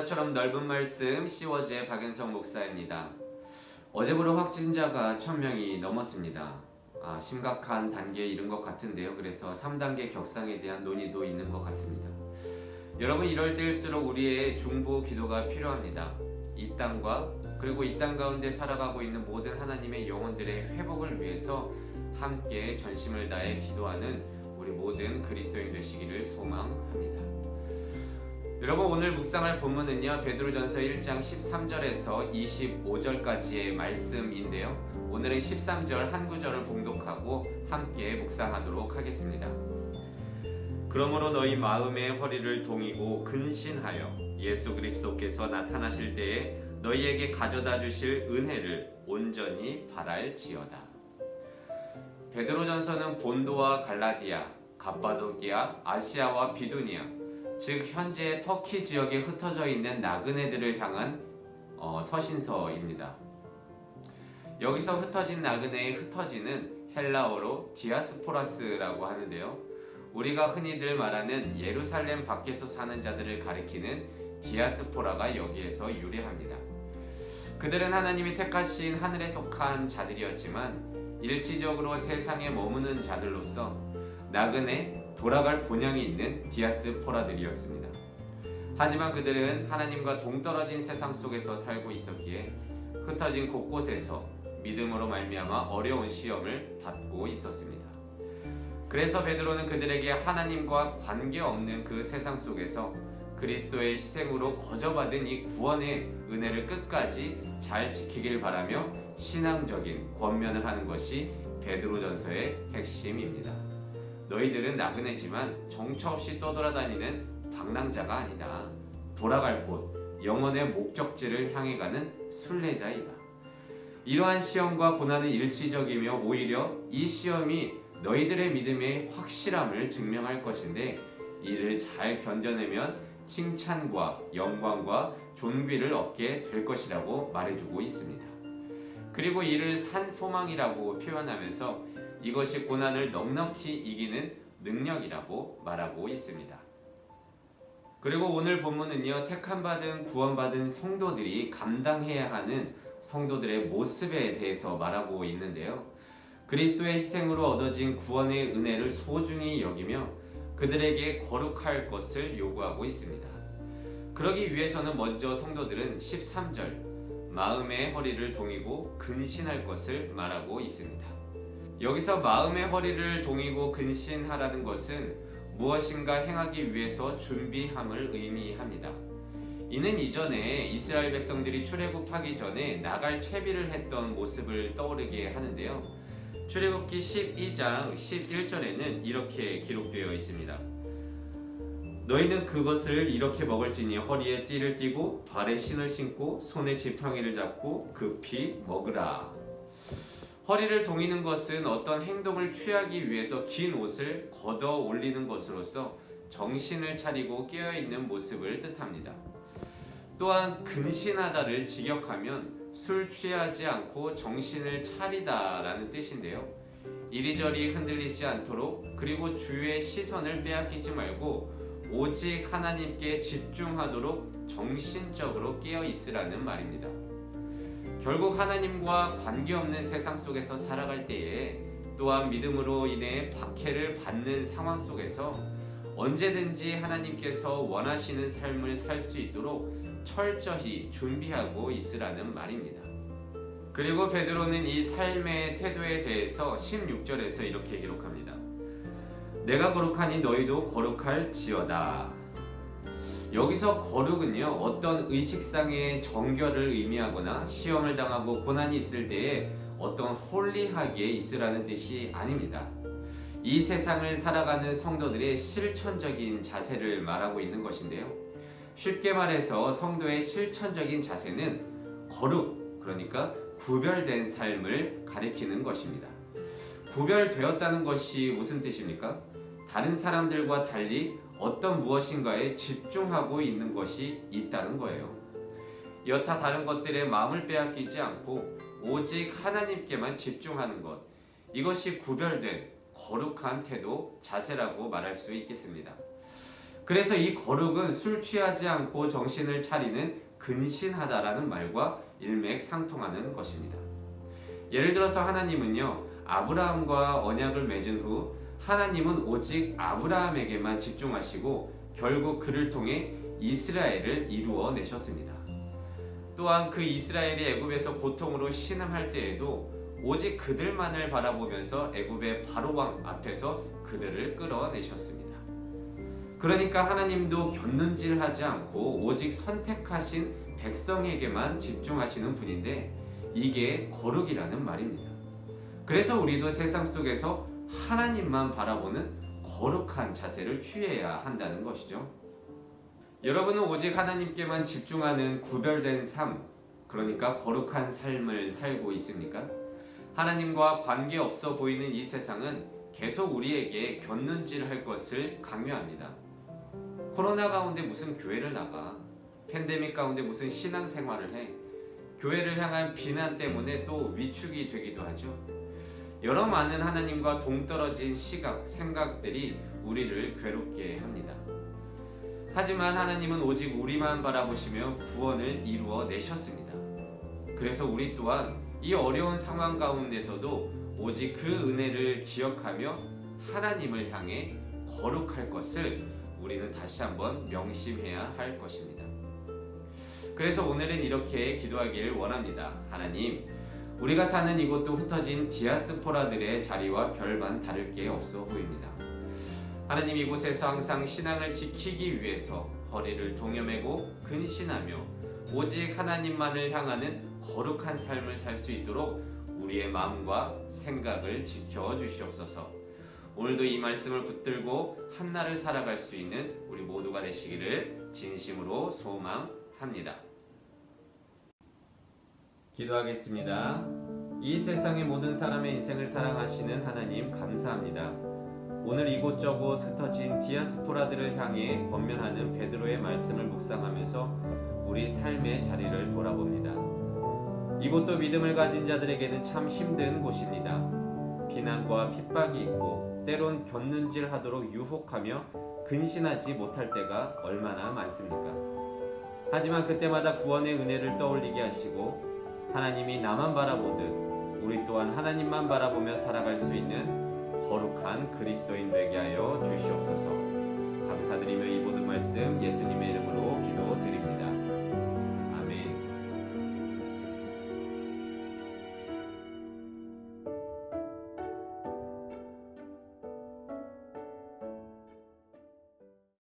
바다처럼 넓은 말씀 시워즈의 박윤성 목사입니다. 어제부로 확진자가 1000명이 넘었습니다. 아, 심각한 단계에 이른 것 같은데요. 그래서 3단계 격상에 대한 논의도 있는 것 같습니다. 여러분 이럴 때일수록 우리의 중보 기도가 필요합니다. 이 땅과 그리고 이 땅 가운데 살아가고 있는 모든 하나님의 영혼들의 회복을 위해서 함께 전심을 다해 기도하는 우리 모든 그리스도인 되시기를 소망합니다. 여러분 오늘 묵상할 본문은요 베드로전서 1장 13절에서 25절까지의 말씀인데요. 오늘은 13절 한 구절을 봉독하고 함께 묵상하도록 하겠습니다. 그러므로 너희 마음의 허리를 동이고 근신하여 예수 그리스도께서 나타나실 때에 너희에게 가져다 주실 은혜를 온전히 바랄지어다. 베드로전서는 본도와 갈라디아, 갑바도기아, 아시아와 비두니아, 즉 현재 터키 지역에 흩어져 있는 나그네들을 향한 어, 서신서입니다. 여기서 흩어진 나그네의 흩어지는 헬라어로 디아스포라스라고 하는데요. 우리가 흔히들 말하는 예루살렘 밖에서 사는 자들을 가리키는 디아스포라가 여기에서 유래합니다. 그들은 하나님이 택하신 하늘에 속한 자들이었지만 일시적으로 세상에 머무는 자들로서 나그네 돌아갈 본향이 있는 디아스포라들이었습니다. 하지만 그들은 하나님과 동떨어진 세상 속에서 살고 있었기에 흩어진 곳곳에서 믿음으로 말미암아 어려운 시험을 받고 있었습니다. 그래서 베드로는 그들에게 하나님과 관계없는 그 세상 속에서 그리스도의 희생으로 거저받은 이 구원의 은혜를 끝까지 잘 지키길 바라며 신앙적인 권면을 하는 것이 베드로전서의 핵심입니다. 너희들은 나그네지만 정처 없이 떠돌아다니는 방랑자가 아니다. 돌아갈 곳, 영원의 목적지를 향해 가는 순례자이다. 이러한 시험과 고난은 일시적이며 오히려 이 시험이 너희들의 믿음의 확실함을 증명할 것인데 이를 잘 견뎌내면 칭찬과 영광과 존귀를 얻게 될 것이라고 말해주고 있습니다. 그리고 이를 산소망이라고 표현하면서 이것이 고난을 넉넉히 이기는 능력이라고 말하고 있습니다. 그리고 오늘 본문은요, 택함받은 구원받은 성도들이 감당해야 하는 성도들의 모습에 대해서 말하고 있는데요. 그리스도의 희생으로 얻어진 구원의 은혜를 소중히 여기며 그들에게 거룩할 것을 요구하고 있습니다. 그러기 위해서는 먼저 성도들은 13절 마음의 허리를 동이고 근신할 것을 말하고 있습니다. 여기서 마음의 허리를 동이고 근신하라는 것은 무엇인가 행하기 위해서 준비함을 의미합니다. 이는 이전에 이스라엘 백성들이 출애굽하기 전에 나갈 채비를 했던 모습을 떠오르게 하는데요. 출애굽기 12장 11절에는 이렇게 기록되어 있습니다. 너희는 그것을 이렇게 먹을지니 허리에 띠를 띠고 발에 신을 신고 손에 지팡이를 잡고 급히 먹으라. 허리를 동이는 것은 어떤 행동을 취하기 위해서 긴 옷을 걷어 올리는 것으로서 정신을 차리고 깨어 있는 모습을 뜻합니다. 또한 근신하다를 직역하면 술 취하지 않고 정신을 차리다 라는 뜻인데요. 이리저리 흔들리지 않도록 그리고 주의 시선을 빼앗기지 말고 오직 하나님께 집중하도록 정신적으로 깨어 있으라는 말입니다. 결국 하나님과 관계없는 세상 속에서 살아갈 때에 또한 믿음으로 인해 박해를 받는 상황 속에서 언제든지 하나님께서 원하시는 삶을 살 수 있도록 철저히 준비하고 있으라는 말입니다. 그리고 베드로는 이 삶의 태도에 대해서 16절에서 이렇게 기록합니다. 내가 거룩하니 너희도 거룩할 지어다. 여기서 거룩은요, 어떤 의식상의 정결을 의미하거나 시험을 당하고 고난이 있을 때에 어떤 홀리하게 있으라는 뜻이 아닙니다. 이 세상을 살아가는 성도들의 실천적인 자세를 말하고 있는 것인데요. 쉽게 말해서 성도의 실천적인 자세는 거룩, 그러니까 구별된 삶을 가리키는 것입니다. 구별되었다는 것이 무슨 뜻입니까? 다른 사람들과 달리 어떤 무엇인가에 집중하고 있는 것이 있다는 거예요. 여타 다른 것들에 마음을 빼앗기지 않고 오직 하나님께만 집중하는 것. 이것이 구별된 거룩한 태도, 자세라고 말할 수 있겠습니다. 그래서 이 거룩은 술 취하지 않고 정신을 차리는 근신하다라는 말과 일맥상통하는 것입니다. 예를 들어서 하나님은요, 아브라함과 언약을 맺은 후 하나님은 오직 아브라함에게만 집중하시고 결국 그를 통해 이스라엘을 이루어 내셨습니다. 또한 그 이스라엘이 애굽에서 고통으로 신음할 때에도 오직 그들만을 바라보면서 애굽의 바로 왕 앞에서 그들을 끌어내셨습니다. 그러니까 하나님도 곁눈질하지 않고 오직 선택하신 백성에게만 집중하시는 분인데 이게 거룩이라는 말입니다. 그래서 우리도 세상 속에서 하나님만 바라보는 거룩한 자세를 취해야 한다는 것이죠. 여러분은 오직 하나님께만 집중하는 구별된 삶, 그러니까 거룩한 삶을 살고 있습니까? 하나님과 관계없어 보이는 이 세상은 계속 우리에게 곁눈질 할 것을 강요합니다. 코로나 가운데 무슨 교회를 나가? 팬데믹 가운데 무슨 신앙생활을 해? 교회를 향한 비난 때문에 또 위축이 되기도 하죠. 여러 많은 하나님과 동떨어진 시각, 생각들이 우리를 괴롭게 합니다. 하지만 하나님은 오직 우리만 바라보시며 구원을 이루어 내셨습니다. 그래서 우리 또한 이 어려운 상황 가운데서도 오직 그 은혜를 기억하며 하나님을 향해 거룩할 것을 우리는 다시 한번 명심해야 할 것입니다. 그래서 오늘은 이렇게 기도하기를 원합니다. 하나님, 우리가 사는 이곳도 흩어진 디아스포라들의 자리와 별반 다를 게 없어 보입니다. 하나님 이곳에서 항상 신앙을 지키기 위해서 허리를 동여매고 근신하며 오직 하나님만을 향하는 거룩한 삶을 살 수 있도록 우리의 마음과 생각을 지켜 주시옵소서. 오늘도 이 말씀을 붙들고 한날을 살아갈 수 있는 우리 모두가 되시기를 진심으로 소망합니다. 기도하겠습니다. 이 세상의 모든 사람의 인생을 사랑하시는 하나님 감사합니다. 오늘 이곳저곳 흩어진 디아스포라들을 향해 권면하는 베드로의 말씀을 묵상하면서 우리 삶의 자리를 돌아봅니다. 이곳도 믿음을 가진 자들에게는 참 힘든 곳입니다. 비난과 핍박이 있고 때론 곁눈질 하도록 유혹하며 근신하지 못할 때가 얼마나 많습니까? 하지만 그때마다 구원의 은혜를 떠올리게 하시고 하나님이 나만 바라보듯 우리 또한 하나님만 바라보며 살아갈 수 있는 거룩한 그리스도인 되게 하여 주시옵소서. 감사드리며 이 모든